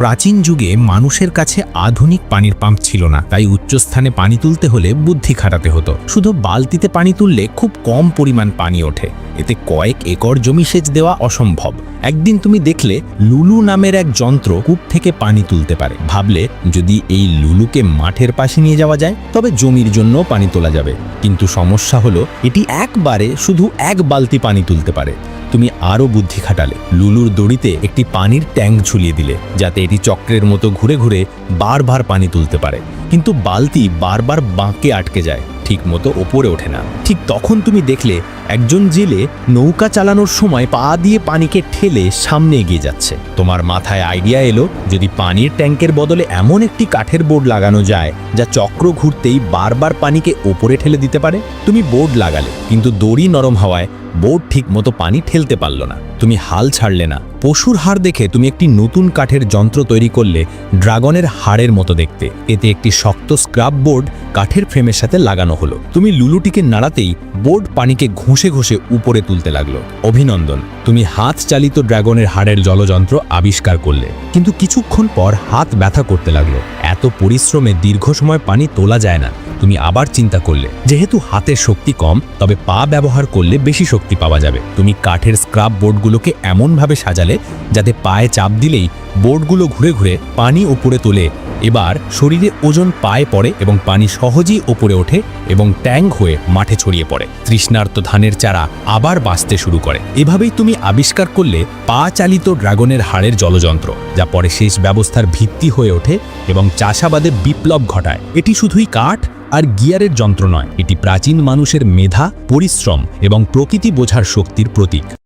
প্রাচীন যুগে মানুষের কাছে আধুনিক পানির পাম্প ছিল না, তাই উচ্চস্থানে পানি তুলতে হলে বুদ্ধি খাটাতে হতো। শুধু বালতিতে পানি তুললে খুব কম পরিমাণ পানি ওঠে। এতে কয়েক একর জমি সেচ দেওয়া অসম্ভব। একদিন তুমি দেখলে লুলু নামের এক যন্ত্র কূপ থেকে পানি তুলতে পারে। ভাবলে যদি এই লুলুকে মাঠের পাশে নিয়ে যাওয়া যায়, তবে জমির জন্য পানি তোলা যাবে। কিন্তু সমস্যা হলো, এটি একবারে শুধু এক বালতি পানি তুলতে পারে। তুমি আরও বুদ্ধি খাটালে। লুলুর দড়িতে একটি পানির ট্যাঙ্ক ঝুলিয়ে দিলে, যাতে এটি চক্রের মতো ঘুরে ঘুরে বারবার পানি তুলতে পারে। কিন্তু বালতি বারবার বাঁকে আটকে যায়, ঠিক মতো ওপরে ওঠে না। ঠিক তখন তুমি দেখলে, একজন জেলে নৌকা চালানোর সময় পা দিয়ে পানিকে ঠেলে সামনে এগিয়ে যাচ্ছে। তোমার মাথায় আইডিয়া এলো, যদি পানির ট্যাঙ্কের বদলে এমন একটি কাঠের বোর্ড লাগানো যায়, যা চক্র ঘুরতেই বারবার পানিকে ওপরে ঠেলে দিতে পারে? তুমি বোর্ড লাগালে, কিন্তু দড়ি নরম হওয়ায় বোর্ড ঠিক মতো পানি ঠেলতে পারল না। তুমি হাল ছাড়লে না। পশুর হাড় দেখে তুমি একটি নতুন কাঠের যন্ত্র তৈরি করলে ড্রাগনের হাড়ের মতো দেখতে। এতে একটি শক্ত স্ক্রাব বোর্ড কাঠের ফ্রেমের সাথে লাগানো হলো। তুমি লুলুটিকে নাড়াতেই বোর্ড পানিকে ঘষে ঘষে উপরে তুলতে লাগল। অভিনন্দন, তুমি হাত চালিত ড্রাগনের হাড়ের জলযন্ত্র আবিষ্কার করলে। কিন্তু কিছুক্ষণ পর হাত ব্যথা করতে লাগল। এত পরিশ্রমে দীর্ঘ সময় পানি তোলা যায় না। তুমি আবার চিন্তা করলে। যেহেতু হাতের শক্তি কম, তবে পা ব্যবহার করলে বেশি শক্তি পাওয়া যাবে। তুমি কাঠের স্ক্রাব বোর্ডগুলোকে এমনভাবে সাজালে, যাতে পায়ে চাপ দিলেই বোর্ডগুলো ঘুরে ঘুরে পানি উপরে তোলে। এবার শরীরে ওজন পায়ে পড়ে এবং পানি সহজেই ওপরে ওঠে এবং ট্যাঙ্ক হয়ে মাঠে ছড়িয়ে পড়ে। তৃষ্ণার্ত ধানের চারা আবার বাঁচতে শুরু করে। এভাবেই তুমি আবিষ্কার করলে পা চালিত ড্রাগনের হাড়ের জলযন্ত্র, যা পরে শেষ ব্যবস্থার ভিত্তি হয়ে ওঠে এবং চাষাবাদে বিপ্লব ঘটায়। এটি শুধুই কাঠ আর গিয়ারের যন্ত্র নয়। এটি প্রাচীন মানুষের মেধা পরিশ্রম এবং প্রকৃতি বোঝার শক্তির প্রতীক।